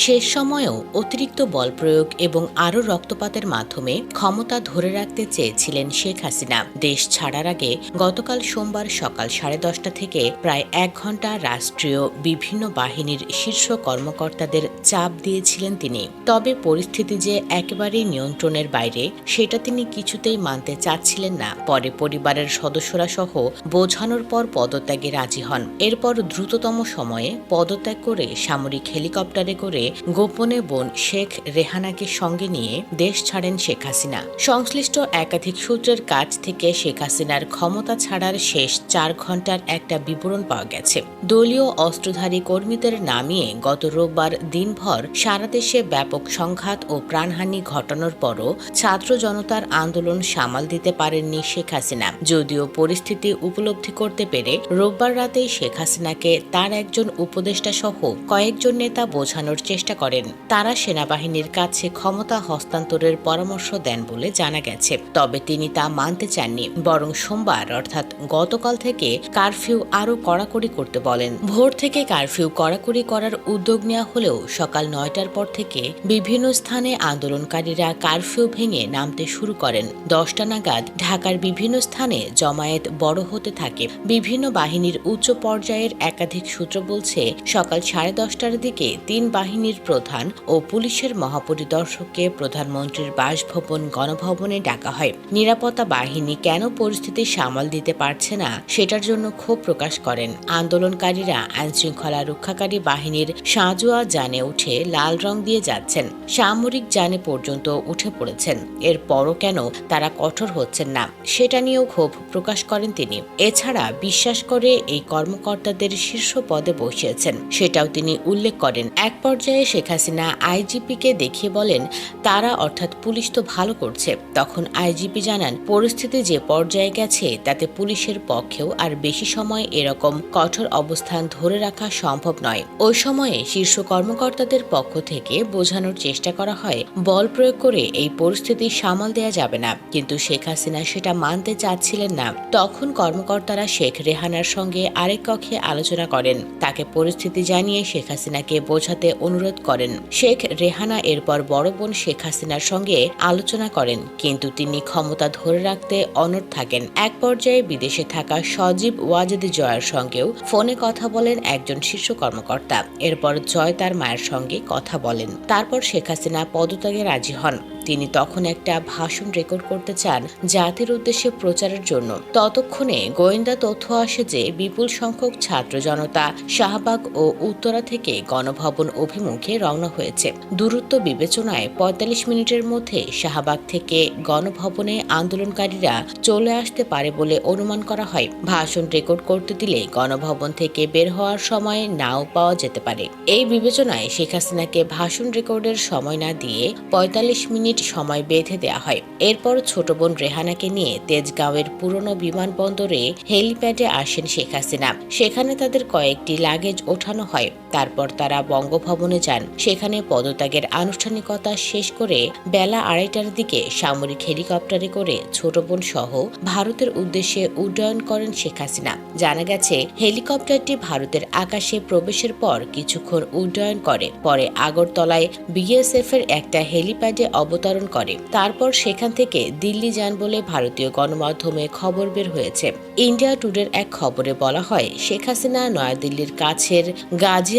শেষ সময়েও অতিরিক্ত বল প্রয়োগ এবং আরও রক্তপাতের মাধ্যমে ক্ষমতা ধরে রাখতে চেয়েছিলেন শেখ হাসিনা। দেশ ছাড়ার আগে গতকাল সোমবার সকাল সাড়ে দশটা থেকে প্রায় এক ঘণ্টা রাষ্ট্রীয় বিভিন্ন বাহিনীর শীর্ষ কর্মকর্তাদের চাপ দিয়েছিলেন তিনি। তবে পরিস্থিতি যে একেবারেই নিয়ন্ত্রণের বাইরে, সেটা তিনি কিছুতেই মানতে চাচ্ছিলেন না। পরে পরিবারের সদস্যরা সহ বোঝানোর পর পদত্যাগে রাজি হন। এরপর দ্রুততম সময়ে পদত্যাগ করে সামরিক হেলিকপ্টারে করে গোপনে বোন শেখ রেহানাকে সঙ্গে নিয়ে দেশ ছাড়েন শেখ হাসিনা। সংশ্লিষ্ট একাধিক সূত্রের কাছ থেকে শেখ হাসিনার ক্ষমতা ছাড়ার শেষ চার ঘণ্টার একটা বিবরণ পাওয়া গেছে। দলীয় অস্ত্রধারী কর্মীদের নামিয়ে গত রোববার দিনভর সারা দেশে ব্যাপক সংঘাত ও প্রাণহানি ঘটানোর পরও ছাত্র জনতার আন্দোলন সামাল দিতে পারেননি শেখ হাসিনা। যদিও পরিস্থিতি উপলব্ধি করতে পেরে রোববার রাতেই শেখ হাসিনাকে তার একজন উপদেষ্টা সহ কয়েকজন নেতা বোঝানোর চেষ্টা করেন। তারা সেনাবাহিনীর কাছে ক্ষমতা হস্তান্তরের পরামর্শ দেন বলে জানা গেছে। তবে তিনি তা মানতে চাননি। বরং সোমবার, অর্থাৎ গতকাল থেকে কারফিউ আরও কড়াকড়ি করতে বলেন। ভোর থেকে কারফিউ কড়াকড়ি করার উদ্যোগ নেওয়া হলেও সকাল নয়টার পর থেকে বিভিন্ন স্থানে আন্দোলনকারীরা কারফিউ ভেঙে নামতে শুরু করেন। দশটা নাগাদ ঢাকার বিভিন্ন স্থানে জমায়েত বড় হতে থাকে। বিভিন্ন বাহিনীর উচ্চ পর্যায়ের একাধিক সূত্র বলছে, সকাল সাড়ে দশটার দিকে তিন বাহিনীর প্রধান ও পুলিশের মহাপরিদর্শককে প্রধানমন্ত্রীর বাসভবন, গণভবনে ডাকা হয়। নিরাপত্তা বাহিনী কেন পরিস্থিতি সামাল দিতে পারছে না, সেটার জন্য ক্ষোভ প্রকাশ করেন। আন্দোলনকারীরা আইনশৃঙ্খলা রক্ষাকারী বাহিনীর সাঁজোয়া যানে উঠে লাল রং দিয়ে যাচ্ছেন। সামরিক যানে পর্যন্ত উঠে পড়েছেন। এরপরও কেন তারা কঠোর হচ্ছেন না, সেটা নিয়েও ক্ষোভ প্রকাশ করেন তিনি। এছাড়া বিশ্বাস করে এই কর্মকর্তাদের শীর্ষ পদে বসিয়েছেন। সেটাও তিনি উল্লেখ করেন। এক পর্যায়ে শেখ হাসিনা আইজিপিকে দেখিয়ে বলেন, তারা অর্থাৎ পুলিশ তো ভালো করছে। তখন আইজিপি জানান, পরিস্থিতি যে পর্যায়ে গেছে, তাতে পুলিশের পক্ষেও আর বেশি সময় এরকম কঠোর অবস্থান ধরে রাখা সম্ভব নয়। ওই সময়ে শীর্ষ কর্মকর্তাদের পক্ষ থেকে বোঝানোর চেষ্টা করা হয়, বল প্রয়োগ করে এই পরিস্থিতি সামাল দেয়া যাবে না। কিন্তু শেখ হাসিনা সেটা মানতে চাচ্ছিলেন না। তখন কর্মকর্তারা শেখ রেহানার সঙ্গে আরেক কক্ষে আলোচনা করেন। তাকে পরিস্থিতি জানিয়ে শেখ হাসিনাকে বোঝাতে অনুরোধ করেন। শেখ রেহানা এরপর বড় বোন শেখ হাসিনার সঙ্গে আলোচনা করেন, কিন্তু তিনি ক্ষমতা ধরে রাখতে অনড় থাকেন। এক পর্যায়ে বিদেশে থাকা সজীব ওয়াজেদ জয়ের সঙ্গেও ফোনে কথা বলেন একজন শীর্ষ কর্মকর্তা। এরপর জয় তার মায়ের সঙ্গে কথা বলেন। তারপর শেখ হাসিনা পদত্যাগে রাজি হন। তিনি তখন একটা ভাষণ রেকর্ড করতে চান জাতির উদ্দেশ্যে প্রচারের জন্য। ততক্ষণে গোয়েন্দা তথ্য আসে যে বিপুল সংখ্যক ছাত্র জনতা শাহবাগ ও উত্তরা থেকে গণভবন অভিমুখে রওনা হয়েছে। দূরত্ব বিবেচনায় পঁয়তাল্লিশ মিনিটের মধ্যে শাহবাগ থেকে গণভবনে আন্দোলনকারীরা চলে আসতে পারে বলে অনুমান করা হয়। ভাষণ রেকর্ড করতে দিলে গণভবন থেকে বের হওয়ার সময় নাও পাওয়া যেতে পারে। এই বিবেচনায় শেখ হাসিনাকে ভাষণ রেকর্ডের সময় না দিয়ে পঁয়তাল্লিশ মিনিট সময় বেঁধে দেওয়া হয়। এরপর ছোট বোন রেহানাকে নিয়ে তেজগাঁওয়ের পুরনো বিমানবন্দরে হেলিপ্যাডে আসেন শেখ হাসিনা। সেখানে তাদের কয়েকটি লাগেজ ওঠানো হয়। তারপর তারা বঙ্গভবনে যান। সেখানে পদত্যাগের আনুষ্ঠানিকতা শেষ করে বেলা আড়াইটার দিকে সামরিক হেলিকপ্টারে করে ছোট বোন সহ ভারতের উদ্দেশ্যে উড্ডয়ন করেন শেখ হাসিনা। জানা গেছে, হেলিকপ্টারটি ভারতের আকাশে প্রবেশের পর কিছুক্ষণ উড্ডয়ন করে, পরে আগরতলায় বিএসএফ এর একটা হেলিপ্যাডে অবতরণ করে। তারপর সেখান থেকে দিল্লি যান বলে ভারতীয় গণমাধ্যমে খবর বের হয়েছে। ইন্ডিয়া টুডের এক খবরে বলা হয়, শেখ হাসিনা নয়াদিল্লির কাছের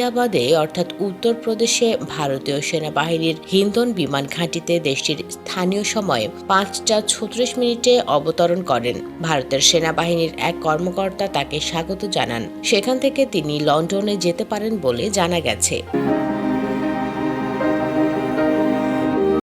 গাজিয়াবাদে অর্থাৎ উত্তরপ্রদেশে ভারতীয় সেনাবাহিনীর হিন্দন বিমান ঘাঁটিতে দেশটির স্থানীয় সময় পাঁচটা ছত্রিশ মিনিটে অবতরণ করেন। ভারতের সেনাবাহিনীর এক কর্মকর্তা তাকে স্বাগত জানান। সেখান থেকে তিনি লন্ডনে যেতে পারেন বলে জানা গেছে।